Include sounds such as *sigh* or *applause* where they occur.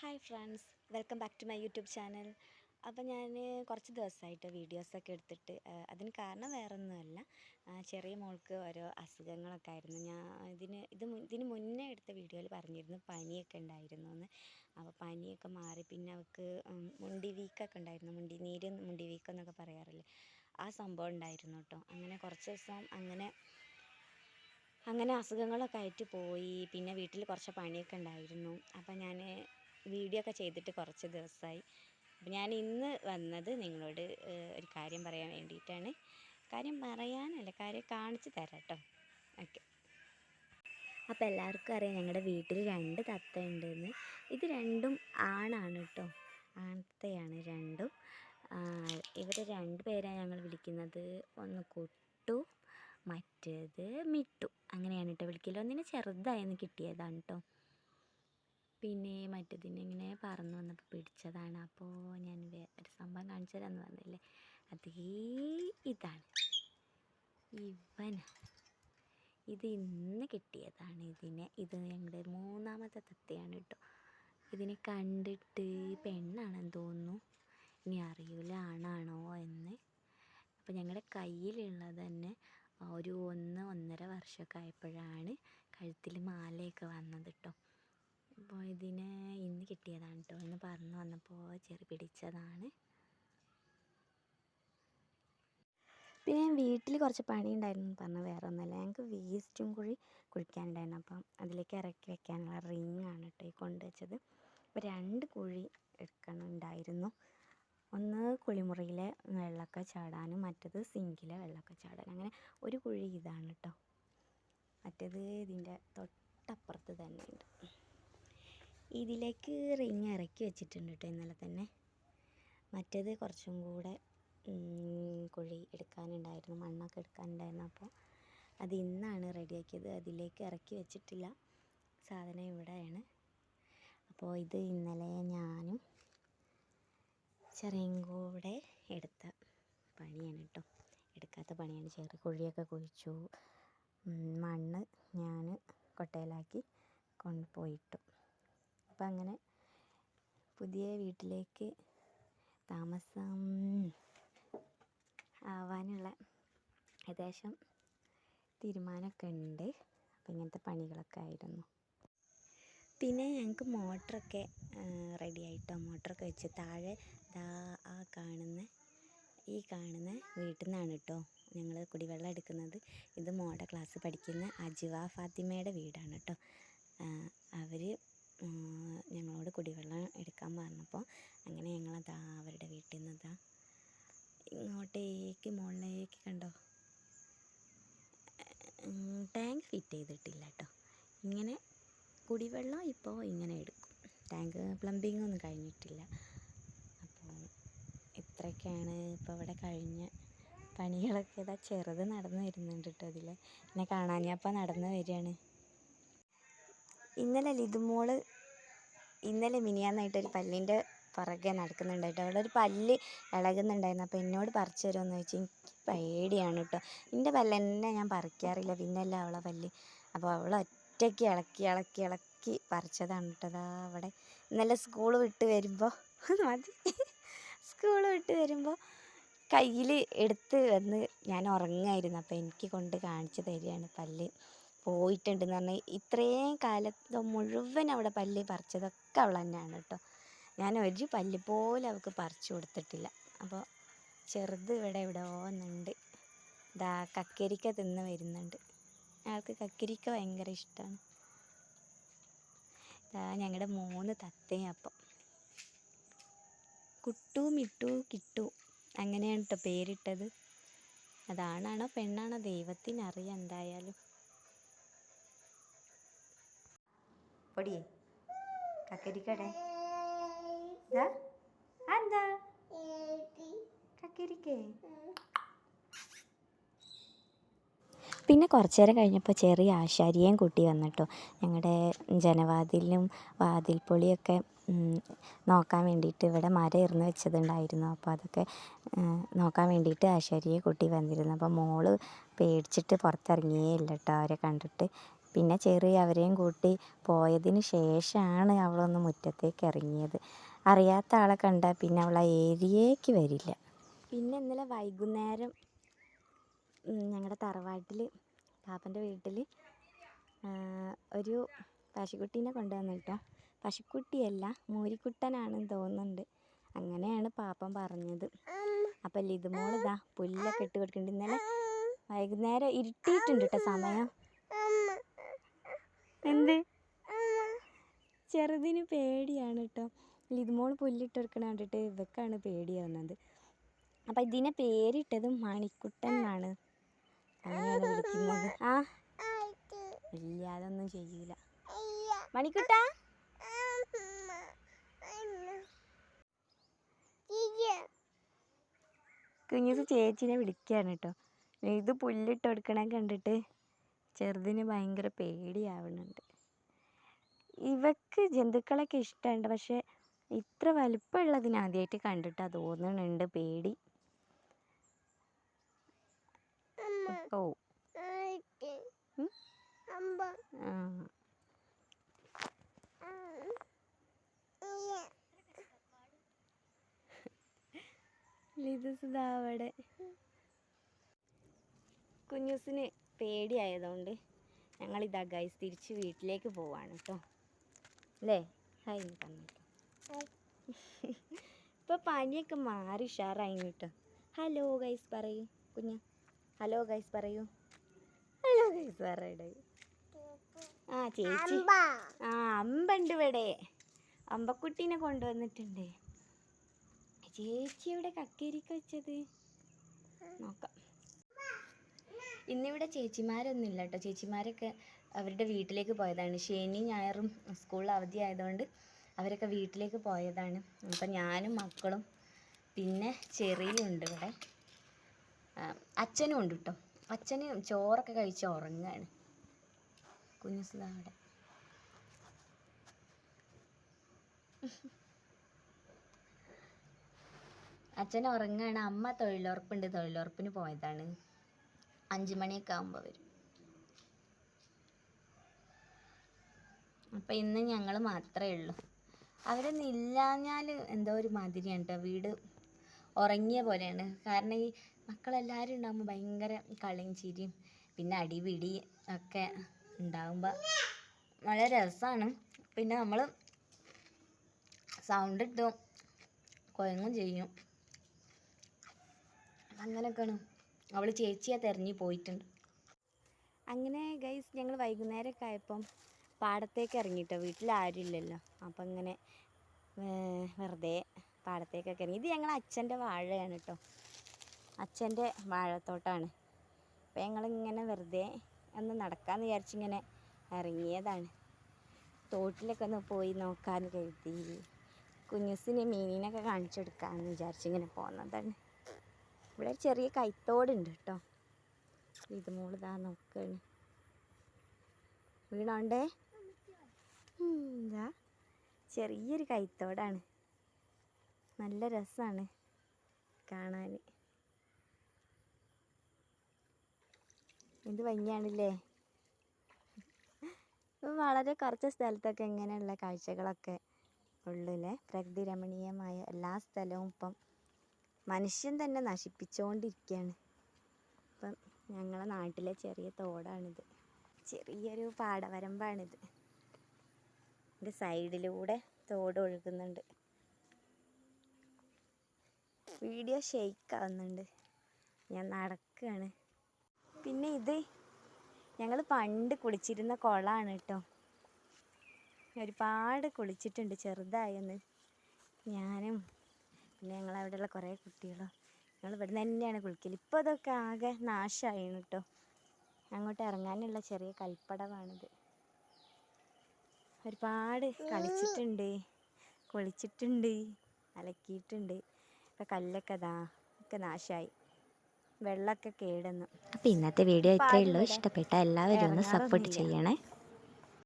Hi friends welcome back to my YouTube channel അപ്പോൾ ഞാൻ കുറച്ച് ദിവസമായിട്ട് വീഡിയോസൊക്കെ എടുത്തിട്ട് അതിന് കാരണം വേറൊന്നുമല്ല. ചെറിയ മോൾക്ക് ഓരോ അസുഖങ്ങളൊക്കെ ആയിരുന്നു. ഞാൻ ഇതിന് ഇത് ഇതിന് മുന്നേ എടുത്ത വീഡിയോയിൽ പറഞ്ഞിരുന്നു പനിയൊക്കെ ഉണ്ടായിരുന്നു എന്ന് അപ്പോൾ പനിയൊക്കെ മാറി പിന്നെ അവൾക്ക് മുണ്ടി വീക്കൊക്കെ ഉണ്ടായിരുന്നു. മുണ്ടി നീര് മുണ്ടി വീക്കെന്നൊക്കെ പറയാറില്ലേ? ആ സംഭവം ഉണ്ടായിരുന്നു കേട്ടോ അങ്ങനെ കുറച്ച് ദിവസം അങ്ങനെ അങ്ങനെ അസുഖങ്ങളൊക്കെ ആയിട്ട് പോയി. പിന്നെ വീട്ടിൽ കുറച്ച് പണിയൊക്കെ ഉണ്ടായിരുന്നു. അപ്പം ഞാൻ വീഡിയോ ഒക്കെ ചെയ്തിട്ട് കുറച്ച് ദിവസമായി അപ്പം ഞാൻ ഇന്ന് വന്നത് നിങ്ങളോട് ഒരു കാര്യം പറയാൻ വേണ്ടിയിട്ടാണ്. കാര്യം പറയാനല്ല കാര്യം കാണിച്ചു തരാം കേട്ടോ ഓക്കെ. അപ്പോൾ എല്ലാവർക്കും അറിയാം ഞങ്ങളുടെ വീട്ടിൽ രണ്ട് തത്ത ഉണ്ടെന്ന് ഇത് രണ്ടും ആണാണ് കേട്ടോ ആണത്തയാണ് രണ്ടും. ഇവരെ രണ്ട് പേരാണ് ഞങ്ങൾ വിളിക്കുന്നത്. ഒന്ന് കുട്ടു മറ്റേത് മിട്ടു. അങ്ങനെയാണ് കേട്ടോ വിളിക്കൽ ഒന്നിനെ ചെറുതായിരുന്നു കിട്ടിയതാണ് കേട്ടോ പിന്നെ മറ്റേതിനെ ഇങ്ങനെ പറന്ന് വന്നപ്പോൾ പിടിച്ചതാണ്. അപ്പോൾ ഞാൻ ഒരു സംഭവം കാണിച്ചു തരാമെന്ന് പറഞ്ഞില്ലേ? അതേ ഇതാണ്. ഇവന. ഇത് ഇന്ന് കിട്ടിയതാണ് ഇതിനെ. ഇത് ഞങ്ങളുടെ മൂന്നാമത്തെ തത്തയാണ് കേട്ടോ. ഇതിനെ കണ്ടിട്ട് പെണ്ണാണെന്ന് തോന്നുന്നു. ഇനി അറിയില്ല ആണാണോ എന്ന്. അപ്പോൾ ഞങ്ങളുടെ കയ്യിലുള്ളത് തന്നെ ഒരു ഒന്ന് ഒന്നര വർഷമൊക്കെ ആയപ്പോഴാണ് കഴുത്തിൽ മാലയൊക്കെ വന്നത് കേട്ടോ. അപ്പോൾ ഇതിനെ ഇന്ന് കിട്ടിയതാണ് കേട്ടോ ഇന്ന് പറന്ന് വന്നപ്പോൾ ചെറു പിടിച്ചതാണ്. പിന്നെ വീട്ടിൽ കുറച്ച് പണി ഉണ്ടായിരുന്നു പറഞ്ഞ വേറെ ഒന്നുമല്ല ഞങ്ങൾക്ക് വേസ്റ്റും കൂടി കുഴിക്കാനുണ്ടായിരുന്നു. അപ്പം അതിലേക്ക് ഇറക്കി വെക്കാനുള്ള റിങ് ആണ് കേട്ടോ ഈ കൊണ്ടുവച്ചത് അപ്പോൾ രണ്ട് കുഴി എടുക്കണുണ്ടായിരുന്നു ഒന്ന് കുളിമുറിയിലെ വെള്ളമൊക്കെ ചാടാനും മറ്റത് സിങ്കിലെ വെള്ളമൊക്കെ ചാടാനും. അങ്ങനെ ഒരു കുഴി ഇതാണ് കേട്ടോ മറ്റേത് ഇതിന്റെ തൊട്ടപ്പുറത്ത് തന്നെ ഉണ്ട്. ഇതിലേക്ക് റിങ് ഇറക്കി വെച്ചിട്ടുണ്ട് കേട്ടോ ഇന്നലെ തന്നെ. മറ്റേത് കുറച്ചും കൂടെ കുഴി എടുക്കാനുണ്ടായിരുന്നു മണ്ണൊക്കെ എടുക്കാനുണ്ടായിരുന്നു. അപ്പോൾ അത് ഇന്നാണ് റെഡിയാക്കിയത്. അതിലേക്ക് ഇറക്കി വെച്ചിട്ടില്ല. സാധനം ഇവിടെയാണ്. അപ്പോൾ ഇത് ഇന്നലെ ഞാനും ചെറിയും കൂടെ എടുത്ത പണിയാണ് കേട്ടോ. എടുക്കാത്ത പണിയാണ്. ചെറിയ കുഴിയൊക്കെ കുഴിച്ചു മണ്ണ് ഞാൻ കൊട്ടയിലാക്കി കൊണ്ടുപോയിട്ടു. അപ്പം അങ്ങനെ പുതിയ വീട്ടിലേക്ക് താമസം ആവാനുള്ള ഏകദേശം തീരുമാനമൊക്കെ ഉണ്ട്. അപ്പം ഇങ്ങനത്തെ പണികളൊക്കെ ആയിരുന്നു. പിന്നെ ഞങ്ങൾക്ക് മോട്ടറൊക്കെ റെഡി ആയിട്ടോ? മോട്ടറൊക്കെ വെച്ച് താഴെ ദാ ആ കാണുന്ന ഈ കാണുന്ന വീട്ടിൽ നിന്നാണ് കേട്ടോ ഞങ്ങൾ കുടിവെള്ളം എടുക്കുന്നത്. ഇത് മോടെ ക്ലാസ് പഠിക്കുന്ന അജുവ ഫാത്തിമയുടെ വീടാണ് കേട്ടോ അവർ ഞങ്ങളോട് കുടിവെള്ളം എടുക്കാൻ പറഞ്ഞപ്പോൾ അങ്ങനെ ഞങ്ങളതാ അവരുടെ വീട്ടിൽ നിന്നതാ ഇങ്ങോട്ടേക്ക് മുകളിലേക്ക് കണ്ടോ? ടാങ്ക് ഫിറ്റ് ചെയ്തിട്ടില്ല കേട്ടോ. ഇങ്ങനെ കുടിവെള്ളം ഇപ്പോൾ ഇങ്ങനെ എടുക്കും. ടാങ്ക് പ്ലംബിംഗ് ഒന്നും കഴിഞ്ഞിട്ടില്ല. അപ്പോൾ ഇത്രയൊക്കെയാണ് ഇപ്പോൾ ഇവിടെ കഴിഞ്ഞ പണികളൊക്കെ. ഇതാ ചെറുത് നടന്നു വരുന്നുണ്ട് കേട്ടോ അതിൽ എന്നെ കാണാഞ്ഞപ്പോൾ നടന്നു വരികയാണ്. ഇന്നലെ ലിതുമോൾ ഇന്നലെ മിനിയാന്നായിട്ടൊരു പല്ലിന്റെ പുറകെ നടക്കുന്നുണ്ടായിട്ട് അവിടെ ഒരു പല്ല് ഇളകുന്നുണ്ടായിരുന്നു. അപ്പോൾ എന്നോട് പറിച്ചു തരുമെന്ന് ചോദിച്ചു എനിക്ക് പേടിയാണ് കേട്ടോ. എന്റെ പല്ല് തന്നെ ഞാൻ പറിക്കാറില്ല. പിന്നല്ല അവളെ പല്ല്. അപ്പോൾ അവൾ ഒറ്റയ്ക്ക് ഇളക്കി ഇളക്കി ഇളക്കി പറിച്ചതാണ് കേട്ടോ. അതാ അവിടെ. ഇന്നലെ സ്കൂൾ വിട്ട് വരുമ്പോൾ *laughs* മതി. സ്കൂൾ വിട്ട് വരുമ്പോൾ കയ്യിൽ എടുത്ത് വന്ന് ഞാൻ ഉറങ്ങായിരുന്നു. അപ്പോൾ എനിക്ക് കൊണ്ട് കാണിച്ചു തരികയാണ് പല്ല്. പോയിട്ടുണ്ടെന്ന് പറഞ്ഞാൽ ഇത്രയും കാലത്ത് മുഴുവൻ അവിടെ പല്ല് പറിച്ചതൊക്കെ അവൾ തന്നെയാണ് കേട്ടോ. ഞാൻ ഒരു പല്ല് പോലും അവൾക്ക് പറിച്ചു കൊടുത്തിട്ടില്ല. അപ്പോൾ ചെറുത് ഇവിടെ ഇവിടെ ഓന്നുണ്ട് ദാ കക്കരിക്ക തിന്ന് വരുന്നുണ്ട്. അയാൾക്ക് കക്കരിക്ക ഭയങ്കര ഇഷ്ടമാണ് ദാ ഞങ്ങളുടെ മൂന്ന് തത്തയും അപ്പം. കുട്ടു മിട്ടു കിട്ടു അങ്ങനെയാണ് കേട്ടോ പേരിട്ടത്. അതാണാണോ പെണ്ണാണോ ദൈവത്തിനറിയാം എന്തായാലും. പൊടിയേ കക്കരിക്കടെ. എന്താ കക്കരിക്കേ. പിന്നെ കുറച്ച് നേരം കഴിഞ്ഞപ്പോൾ ചെറിയ ആശാരിയേയും കൂട്ടി വന്നിട്ടോ. ഞങ്ങളുടെ ജനവാതിലും വാതിൽപ്പൊളിയൊക്കെ പൊളിയൊക്കെ നോക്കാൻ വേണ്ടിയിട്ട് ഇവിടെ മരം ഇറന്ന് വെച്ചതുണ്ടായിരുന്നു. അപ്പോൾ അതൊക്കെ നോക്കാൻ വേണ്ടിയിട്ട് ആശാരിയെ കൂട്ടി വന്നിരുന്നു. അപ്പോൾ മോൾ പേടിച്ചിട്ട് പുറത്തിറങ്ങിയേ ഇല്ല കേട്ടോ അവരെ കണ്ടിട്ട് പിന്നെ ചെറിയ അവരെയും കൂട്ടി പോയതിന് ശേഷമാണ് അവളൊന്ന് മുറ്റത്തേക്ക് ഇറങ്ങിയത് അറിയാത്ത ആളെ കണ്ടാൽ പിന്നെ അവൾ ആ ഏരിയയ്ക്ക് വരില്ല. പിന്നെ ഇന്നലെ വൈകുന്നേരം ഞങ്ങളുടെ തറവാട്ടിൽ പാപ്പന്റെ വീട്ടിൽ ഒരു പശുക്കുട്ടീനെ കൊണ്ടുവന്നു കേട്ടോ. പശുക്കുട്ടിയല്ല മൂരിക്കുട്ടനാണെന്ന് തോന്നുന്നുണ്ട്. അങ്ങനെയാണ് പാപ്പൻ പറഞ്ഞത്. അപ്പം ലിതുമോളിതാ പുല്ലൊക്കെ ഇട്ട് കൊടുക്കുന്നുണ്ട് ഇന്നലെ വൈകുന്നേരം ഇരുട്ടിയിട്ടുണ്ട് കേട്ടോ സമയം. എന്ത്? ചെറുതിന് പേടിയാണ് കേട്ടോ ലിതുമോൾ പുല്ലിട്ട് കൊടുക്കണ കണ്ടിട്ട് ഇവക്കാണ് പേടിയാവുന്നത് അപ്പം ഇതിനെ പേരിട്ടത് മണിക്കുട്ടൻ എന്നാണ്. അങ്ങനെയാണ് വിളിക്കുന്നത്. ആ. ഇല്ല അതൊന്നും ചെയ്യൂല. മണിക്കുട്ട? കുഞ്ഞു ചേച്ചിനെ വിളിക്കുകയാണ് കേട്ടോ ഇത് പുല്ലിട്ട് കൊടുക്കണ കണ്ടിട്ട് ചെറുതിന് ഭയങ്കര പേടിയാവുന്നുണ്ട്. ഇവക്ക് ജന്തുക്കളൊക്കെ ഇഷ്ടമുണ്ട് പക്ഷെ ഇത്ര വലിപ്പമുള്ളതിന് ആദ്യമായിട്ട് കണ്ടിട്ടാ തോന്നുന്നുണ്ട് പേടി. ഓ ലിതുസുതാ അവിടെ. കുഞ്ഞൂസിന് പേടിയായതുകൊണ്ട് ഞങ്ങൾ ഇതാ ഗൈസ് തിരിച്ച് വീട്ടിലേക്ക് പോവാണ് കേട്ടോ അല്ലേ ഹായ് എന്ന് പറഞ്ഞിട്ടോ *laughs* ഇപ്പൊ പനിയൊക്കെ മാറി ഉഷാറായി കേട്ടോ ഹലോ ഗൈസ് പറയൂ കുഞ്ഞ. ഹലോ ഗൈസ് പറയൂ. ഹലോ ഗൈസ് പറയടേ. ആ ചേച്ചി. ആ അമ്പുണ്ട് ഇവിടെ. അമ്പക്കുട്ടീനെ കൊണ്ടുവന്നിട്ടുണ്ട്. ചേച്ചി ഇവിടെ കക്കേരിക്ക വെച്ചത്? നോക്കാം. ഇന്നിവിടെ ചേച്ചിമാരൊന്നും ഇല്ല കേട്ടോ ചേച്ചിമാരൊക്കെ അവരുടെ വീട്ടിലേക്ക് പോയതാണ്. ശനി ഞായറും സ്കൂളിൽ അവധി ആയതുകൊണ്ട് അവരൊക്കെ വീട്ടിലേക്ക് പോയതാണ്. അപ്പം ഞാനും മക്കളും പിന്നെ ചെറിയുണ്ട് ഇവിടെ. അച്ഛനും ഉണ്ട് കേട്ടോ അച്ഛന് ചോറൊക്കെ കഴിച്ച് ഉറങ്ങുകയാണ് അവിടെ. അച്ഛൻ ഉറങ്ങുകയാണ് അമ്മ തൊഴിലുറപ്പുണ്ട്. തൊഴിലുറപ്പിന് പോയതാണ്. അഞ്ച് മണിയൊക്കെ ആകുമ്പോൾ വരും. അപ്പം ഇന്ന് ഞങ്ങൾ മാത്രമേ ഉള്ളൂ. അവരൊന്നും ഇല്ലാഞ്ഞാൽ എന്തോ ഒരു മാതിരിയാണ് കേട്ടോ വീട് ഉറങ്ങിയ പോലെയാണ്. കാരണം ഈ മക്കളെല്ലാവരും ഉണ്ടാകുമ്പോൾ ഭയങ്കര കളിയും ചിരിയും പിന്നെ അടിപിടി ഒക്കെ ഉണ്ടാകുമ്പോൾ വളരെ രസമാണ് പിന്നെ നമ്മൾ സൗണ്ട് ഇട്ടും കൊയങ്ങും ചെയ്യും. അങ്ങനെയൊക്കെയാണ് അവൾ ചേച്ചിയെ തെരഞ്ഞു പോയിട്ടുണ്ട്. അങ്ങനെ ഗൈസ് ഞങ്ങൾ വൈകുന്നേരമൊക്കെ ആയപ്പം പാടത്തേക്ക് ഇറങ്ങിട്ടോ. വീട്ടിൽ ആരും ഇല്ലല്ലോ. അപ്പം ഇങ്ങനെ വെറുതെ പാടത്തേക്കൊക്കെ ഇറങ്ങി. ഇത് ഞങ്ങൾ അച്ഛന്റെ വാഴയാണ് കേട്ടോ അച്ഛന്റെ വാഴത്തോട്ടാണ്. അപ്പം ഞങ്ങളിങ്ങനെ വെറുതെ ഒന്ന് നടക്കാമെന്ന് വിചാരിച്ചിങ്ങനെ ഇറങ്ങിയതാണ്. തോട്ടിലൊക്കെ ഒന്ന് പോയി നോക്കാമെന്ന് കരുതി. കുഞ്ഞുസിനെ മീനിനൊക്കെ കാണിച്ചു കൊടുക്കാമെന്ന് വിചാരിച്ചിങ്ങനെ പോന്നതാണ്. ഇവിടെ ചെറിയ കൈത്തോടുണ്ട് കേട്ടോ. ഇത് മോളിതാ നോക്കാണ്. വീണോണ്ടേ? ഇതാ. ചെറിയൊരു കൈത്തോടാണ്. നല്ല രസമാണ് കാണാൻ എന്ത് ഭംഗിയാണല്ലേ? വളരെ കുറച്ച് സ്ഥലത്തൊക്കെ ഇങ്ങനെയുള്ള കാഴ്ചകളൊക്കെ ഉള്ളൂല്ലേ പ്രകൃതി രമണീയമായ എല്ലാ സ്ഥലവും ഇപ്പം മനുഷ്യൻ തന്നെ നശിപ്പിച്ചുകൊണ്ടിരിക്കുകയാണ് ഇപ്പം ഞങ്ങളെ നാട്ടിലെ ചെറിയ തോടാണിത്. ചെറിയൊരു പാടവരമ്പാണിത്. ഇതിന്റെ സൈഡിലൂടെ തോട് ഒഴുകുന്നുണ്ട്. വീഡിയോ ഷെയ്ക്ക് ആവുന്നുണ്ട് ഞാൻ നടക്കുകയാണ് പിന്നെ ഇത് ഞങ്ങൾ പണ്ട് കുളിച്ചിരുന്ന കുളമാണ് കേട്ടോ ഒരുപാട് കുളിച്ചിട്ടുണ്ട് ചെറുതായൊന്ന്. ഞാനും പിന്നെ ഞങ്ങൾ അവിടെയുള്ള കുറേ കുട്ടികളും. ഞങ്ങൾ ഇവിടെ നിന്ന് തന്നെയാണ് കുളിക്കൽ ഇപ്പോൾ അതൊക്കെ ആകെ നാശമായിരുന്നു കേട്ടോ അങ്ങോട്ട് ഇറങ്ങാനുള്ള ചെറിയ കൽപ്പടമാണിത് ഒരുപാട് കളിച്ചിട്ടുണ്ട്. കുളിച്ചിട്ടുണ്ട്. അലക്കിയിട്ടുണ്ട്. ഇപ്പം കല്ലൊക്കെ ദാ ഒക്കെ നാശമായി വെള്ളമൊക്കെ കേടുന്നു. അപ്പോൾ ഇന്നത്തെ വീഡിയോ ഇത്രയേ ഉള്ളൂ. ഇഷ്ടപ്പെട്ട എല്ലാവരും ഒന്ന് സപ്പോർട്ട് ചെയ്യണേ.